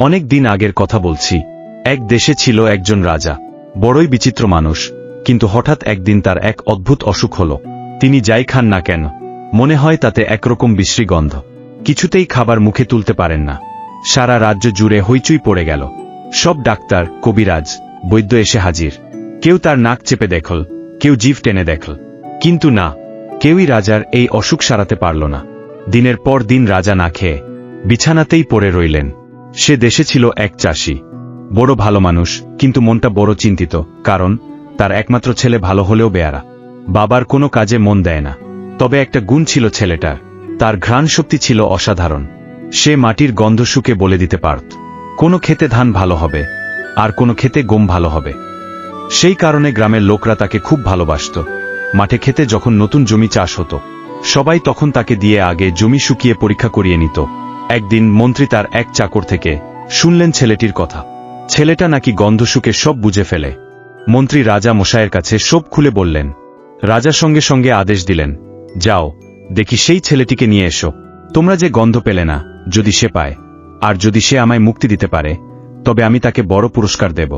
অনেক দিন আগের কথা বলছি। এক দেশে ছিল একজন রাজা। বড়ই বিচিত্র মানুষ। কিন্তু হঠাৎ একদিন তার এক অদ্ভুত অসুখ হল। তিনি যাই খান না কেন। মনে হয় তাতে একরকম বিশ্রী গন্ধ। কিছুতেই খাবার মুখে তুলতে পারেন না। সারা রাজ্য জুড়ে হইচুই পড়ে গেল। সব ডাক্তার, কবিরাজ, বৈদ্য এসে হাজির। কেউ তার নাক চেপে দেখল, কেউ জিভ টেনে দেখল। কিন্তু না, কেউই রাজার এই অসুখ সারাতে পারল না। দিনের পর দিন রাজা না খেয়ে বিছানাতেই পড়ে রইলেন। সে দেশে ছিল এক চাষি। বড় ভালো মানুষ, কিন্তু মনটা বড় চিন্তিত, কারণ তার একমাত্র ছেলে ভালো হলেও বেয়ারা। বাবার কোনো কাজে মন দেয় না। তবে একটা গুণ ছিল ছেলেটার। তার ঘ্রাণ শক্তি ছিল অসাধারণ। সে মাটির গন্ধ শুকে বলে দিতে পারত। কোনো খেতে ধান ভালো হবে, আর কোনো খেতে গম ভালো হবে। সেই কারণে গ্রামের লোকরা তাকে খুব ভালোবাসত। মাঠে খেতে যখন নতুন জমি চাষ হতো, সবাই তখন তাকে দিয়ে আগে জমি শুকিয়ে পরীক্ষা করিয়ে নিত। একদিন মন্ত্রী তার এক চাকর থেকে, শুনলেন ছেলেটির কথা। ছেলেটা নাকি গন্ধ শুকে সব বুঝে ফেলে। মন্ত্রী রাজা মশায়ের কাছে সব খুলে বললেন। রাজা সঙ্গে সঙ্গে আদেশ দিলেন, যাও, দেখি সেই ছেলেটিকে নিয়ে এসো। তোমরা যে গন্ধ পেলে না, যদি সে পায়, আর যদি সে আমায় মুক্তি দিতে পারে, তবে আমি তাকে বড় পুরস্কার দেব।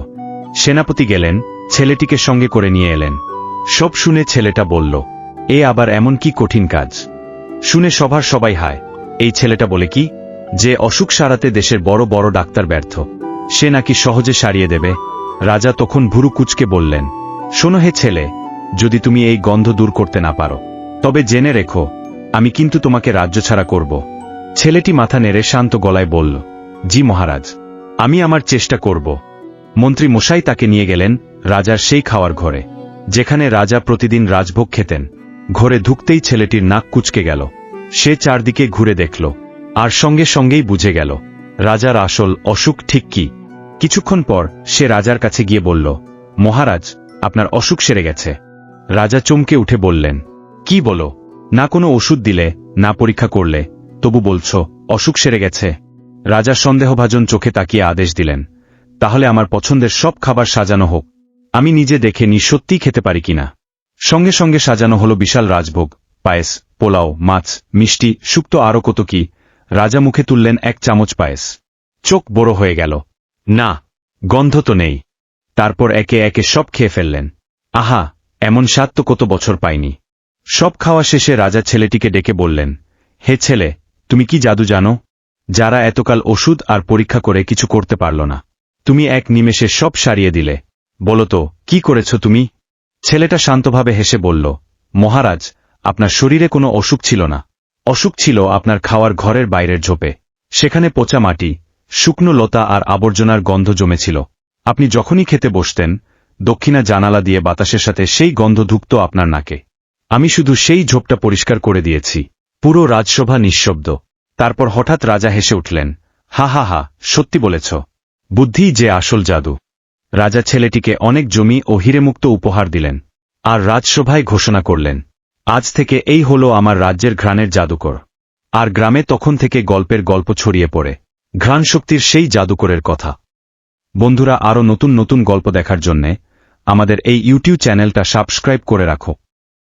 সেনাপতি গেলেন, ছেলেটিকে সঙ্গে করে নিয়ে এলেন। সব শুনে ছেলেটা বলল, এ আবার এমন কি কঠিন কাজ? শুনে সভার সবাই হায়, এই ছেলেটা বলে কি যে অসুখ সারাতে দেশের বড় বড় ডাক্তার ব্যর্থ। সে নাকি সহজে সারিয়ে দেবে। রাজা তখন ভুরু কুচকে বললেন, শোনো হে ছেলে, যদি তুমি এই গন্ধ দূর করতে না পারো, তবে জেনে রেখো, আমি কিন্তু তোমাকে রাজ্য ছাড়া করব। ছেলেটি মাথা নেড়ে শান্ত গলায় বলল, জি মহারাজ, আমি আমার চেষ্টা করব। মন্ত্রী মশাই তাকে নিয়ে গেলেন রাজার সেই খাওয়ার ঘরে, যেখানে রাজা প্রতিদিন রাজভোগ খেতেন। ঘরে ঢুকতেই ছেলেটির নাক কুচকে গেল। সে চারদিকে ঘুরে দেখল আর সঙ্গে সঙ্গেই বুঝে গেল, রাজার আসল অসুখ ঠিক কি। কিছুক্ষণ পর সে রাজার কাছে গিয়ে বলল, মহারাজ, আপনার অসুখ সেরে গেছে। রাজা চমকে উঠে বললেন, কি বলো? না কোনো ওষুধ দিলে, না পরীক্ষা করলে, তবু বলছো, অসুখ সেরে গেছে? রাজা সন্দেহভাজন চোখে তাকিয়ে আদেশ দিলেন, তাহলে আমার পছন্দের সব খাবার সাজানো হোক। আমি নিজে দেখে নি সত্যিই খেতে পারি কিনা সঙ্গে সঙ্গে সাজানো হলো বিশাল রাজভোগ, পায়েস, পোলাও, মাছ, মিষ্টি, শুক্তো আরও কত কি। রাজা মুখে তুললেন এক চামচ পায়েস। চোখ বড় হয়ে গেল। না, গন্ধ তো নেই। তারপর একে একে সব খেয়ে ফেললেন। আহা, এমন স্বাদ তো কত বছর পাইনি। সব খাওয়া শেষে রাজা ছেলেটিকে ডেকে বললেন, হে ছেলে, তুমি কি জাদু জানো? যারা এতকাল ওষুধ আর পরীক্ষা করে কিছু করতে পারল না। তুমি এক নিমেষে সব সারিয়ে দিলে। বলো তো, কি করেছ তুমি? ছেলেটা শান্তভাবে হেসে বলল, মহারাজ, আপনার শরীরে কোনো অসুখ ছিল না। অসুখ ছিল আপনার খাওয়ার ঘরের বাইরের ঝোপে। সেখানে পচা মাটি, শুকনো লতা আর আবর্জনার গন্ধ জমেছিল। আপনি যখনই খেতে বসতেন, দক্ষিণা জানালা দিয়ে বাতাসের সাথে সেই গন্ধ ঢুকত আপনার নাকে। আমি শুধু সেই ঝোপটা পরিষ্কার করে দিয়েছি। পুরো রাজসভা নিঃশব্দ। তারপর হঠাৎ রাজা হেসে উঠলেন, হা হা হা, সত্যি বলেছ। বুদ্ধি যে আসল জাদু। রাজা ছেলেটিকে অনেক জমি ও হিরেমুক্ত উপহার দিলেন, আর রাজসভায় ঘোষণা করলেন আজ থেকে এই হলো আমার রাজ্যের ঘ্রাণের জাদুকর। আর গ্রামে তখন থেকে গল্পের গল্প ছড়িয়ে পড়ে। ঘ্রাণশক্তির সেই জাদুকরের কথা। বন্ধুরা, আরও নতুন নতুন গল্প দেখার জন্যে আমাদের এই ইউটিউব চ্যানেলটা সাবস্ক্রাইব করে রাখো।